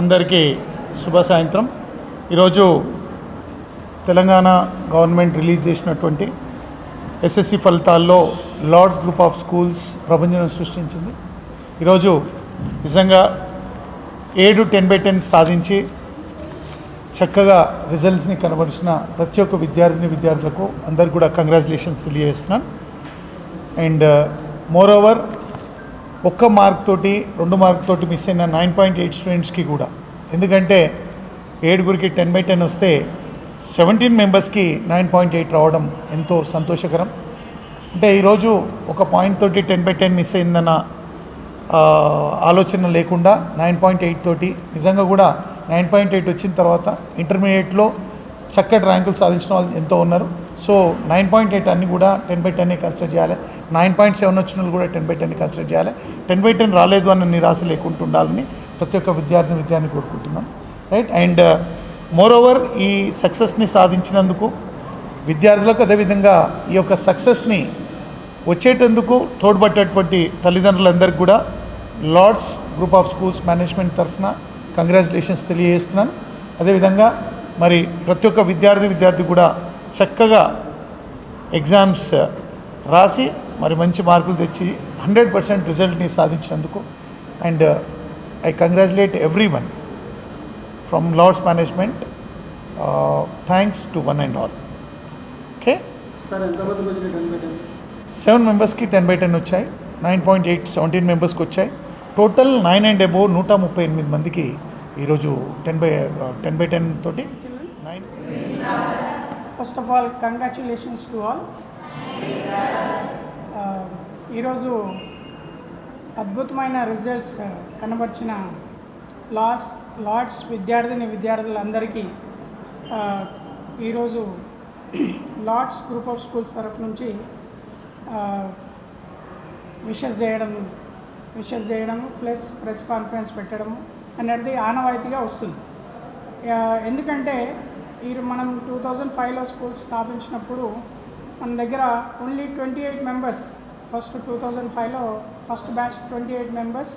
అందరికీ శుభ సాయంత్రం. ఈరోజు తెలంగాణ గవర్నమెంట్ రిలీజ్ చేసినటువంటి ఎస్ఎస్సి ఫలితాల్లో లార్డ్స్ గ్రూప్ ఆఫ్ స్కూల్స్ ప్రపంచం సృష్టించింది. ఈరోజు నిజంగా ఏడు టెన్ బై టెన్ సాధించి చక్కగా రిజల్ట్ని కనబరిచిన ప్రతి ఒక్క విద్యార్థిని విద్యార్థులకు అందరికి కూడా కంగ్రాచులేషన్స్ తెలియజేస్తున్నాను. అండ్ uh, మోర్ ఓవర్ ఒక్క మార్క్ తోటి రెండు మార్క్ తోటి మిస్ అయిన నైన్ పాయింట్ ఎయిట్ స్టూడెంట్స్కి కూడా. ఎందుకంటే ఏడుగురికి టెన్ బై టెన్ వస్తే సెవెంటీన్ మెంబర్స్కి నైన్ పాయింట్ ఎయిట్ రావడం ఎంతో సంతోషకరం. అంటే ఈరోజు ఒక పాయింట్ తోటి టెన్ బై టెన్ మిస్ అయిందన్న ఆలోచన లేకుండా నైన్ పాయింట్ ఎయిట్ తోటి నిజంగా కూడా నైన్ పాయింట్ ఎయిట్ వచ్చిన తర్వాత ఇంటర్మీడియట్లో చక్కటి ర్యాంకులు సాధించిన వాళ్ళు ఎంతో ఉన్నారు. సో నైన్ పాయింట్ ఎయిట్ అన్ని కూడా టెన్ బై టెన్ కన్సిడర్ చేయాలి. నైన్ పాయింట్ సెవెన్ వచ్చిన వాళ్ళు కూడా టెన్ బై టెన్ కన్సిడర్ చేయాలి. టెన్ బై టెన్ రాలేదు అన్న నిరాశ లేకుండా ఉండాలని ప్రతి ఒక్క విద్యార్థిని విద్యార్థిని కోరుకుంటున్నాను right and more uh, over ఈ సక్సెస్ని సాధించినందుకు విద్యార్థులకు అదేవిధంగా ఈ యొక్క సక్సెస్ని వచ్చేటందుకు తోడ్పట్టేటువంటి తల్లిదండ్రులందరికీ కూడా Lords group of schools management తరఫున కంగ్రాచులేషన్స్ తెలియజేస్తున్నాను. అదేవిధంగా మరి ప్రతి ఒక్క విద్యార్థి విద్యార్థి కూడా చక్కగా ఎగ్జామ్స్ రాసి మరి మంచి మార్కులు తెచ్చి హండ్రెడ్ పర్సెంట్ రిజల్ట్ని సాధించినందుకు and I congratulate everyone from Lords management thanks to one and all okay seven మెంబర్స్కి టెన్ బై టెన్ వచ్చాయి. నైన్ పాయింట్ ఎయిట్ సెవెంటీన్ మెంబర్స్కి వచ్చాయి. టోటల్ నైన్ అండ్ అబోవ్ నూట ముప్పై ఎనిమిది మందికి ఈరోజు ten by ten by ten తోటి nine first of all congratulations to all ఈరోజు అద్భుతమైన రిజల్ట్స్ కనబరిచిన లాస్ లార్డ్స్ విద్యార్థిని విద్యార్థులందరికీ ఈరోజు లార్డ్స్ గ్రూప్ ఆఫ్ స్కూల్స్ తరఫు నుంచి విషెస్ చేయడం విషెస్ చేయడం ప్లస్ ప్రెస్ కాన్ఫరెన్స్ పెట్టడం అనేది ఆనవాయితీగా వస్తుంది. ఎందుకంటే ఈ మనం టూ థౌజండ్ ఫైవ్లో స్కూల్ స్థాపించినప్పుడు మన దగ్గర only twenty eight members first two thousand ఫైవ్లో first batch twenty eight members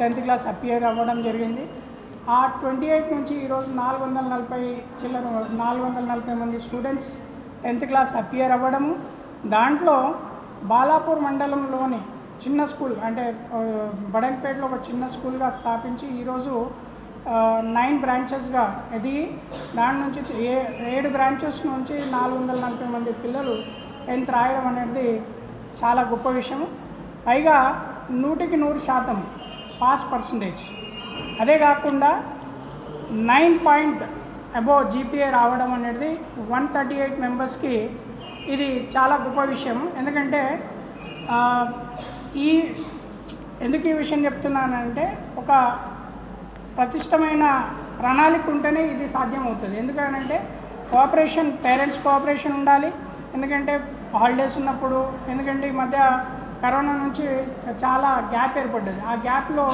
tenth class appear అవ్వడం జరిగింది. ఆ ట్వంటీ ఎయిట్ నుంచి ఈరోజు నాలుగు వందల నలభై చిల్లర నాలుగు వందల నలభై మంది స్టూడెంట్స్ టెన్త్ క్లాస్ అపియర్ అవ్వడము. దాంట్లో బాలాపూర్ మండలంలోని చిన్న స్కూల్ అంటే బడంపేటలో ఒక చిన్న స్కూల్గా స్థాపించి ఈరోజు నైన్ బ్రాంచెస్గా ఇది దాని నుంచి ఏ ఏడు బ్రాంచెస్ నుంచి నాలుగు వందల నలభై మంది పిల్లలు టెన్త్ రాయడం అనేది చాలా గొప్ప విషయం పైగా నూటికి నూరు శాతం పాస్ పర్సంటేజ్ అదే కాకుండా నైన్ పాయింట్ అబోవ్ జీపీఏ రావడం అనేది వన్ థర్టీ ఎయిట్ మెంబర్స్కి ఇది చాలా గొప్ప విషయం ఎందుకంటే ఈ ఎందుకు ఈ విషయం చెప్తున్నానంటే ఒక ప్రతిష్టమైన ప్రణాళిక ఉంటేనే ఇది సాధ్యమవుతుంది. ఎందుకనంటే కోఆపరేషన్ పేరెంట్స్ కోఆపరేషన్ ఉండాలి. ఎందుకంటే హాలిడేస్ ఉన్నప్పుడు ఎందుకంటే ఈ మధ్య కరోనా నుంచి చాలా గ్యాప్ ఏర్పడ్డది. ఆ గ్యాప్లో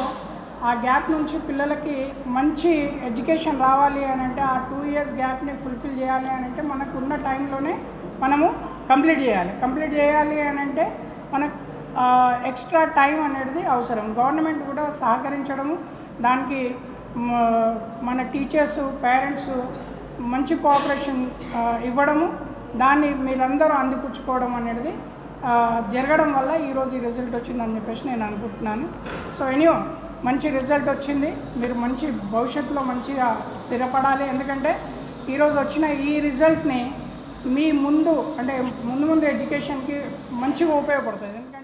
ఆ గ్యాప్ నుంచి పిల్లలకి మంచి ఎడ్యుకేషన్ రావాలి అని అంటే ఆ టూ ఇయర్స్ గ్యాప్ని ఫుల్ఫిల్ చేయాలి అని అంటే మనకు ఉన్న టైంలోనే మనము కంప్లీట్ చేయాలి. కంప్లీట్ చేయాలి అని అంటే మనకు ఎక్స్ట్రా టైం అనేది అవసరం. గవర్నమెంట్ కూడా సహకరించడము దానికి మన టీచర్స్ పేరెంట్స్ మంచి కోఆపరేషన్ ఇవ్వడము దాన్ని మీరందరూ అందిపుచ్చుకోవడం అనేది జరగడం వల్ల ఈరోజు ఈ రిజల్ట్ వచ్చిందని చెప్పేసి నేను అనుకుంటున్నాను. సో ఎనియో మంచి రిజల్ట్ వచ్చింది. మీరు మంచి భవిష్యత్తులో మంచిగా స్థిరపడాలి. ఎందుకంటే ఈరోజు వచ్చిన ఈ రిజల్ట్ని మీ ముందు అంటే ముందు ముందు ఎడ్యుకేషన్కి మంచిగా ఉపయోగపడుతుంది. ఎందుకంటే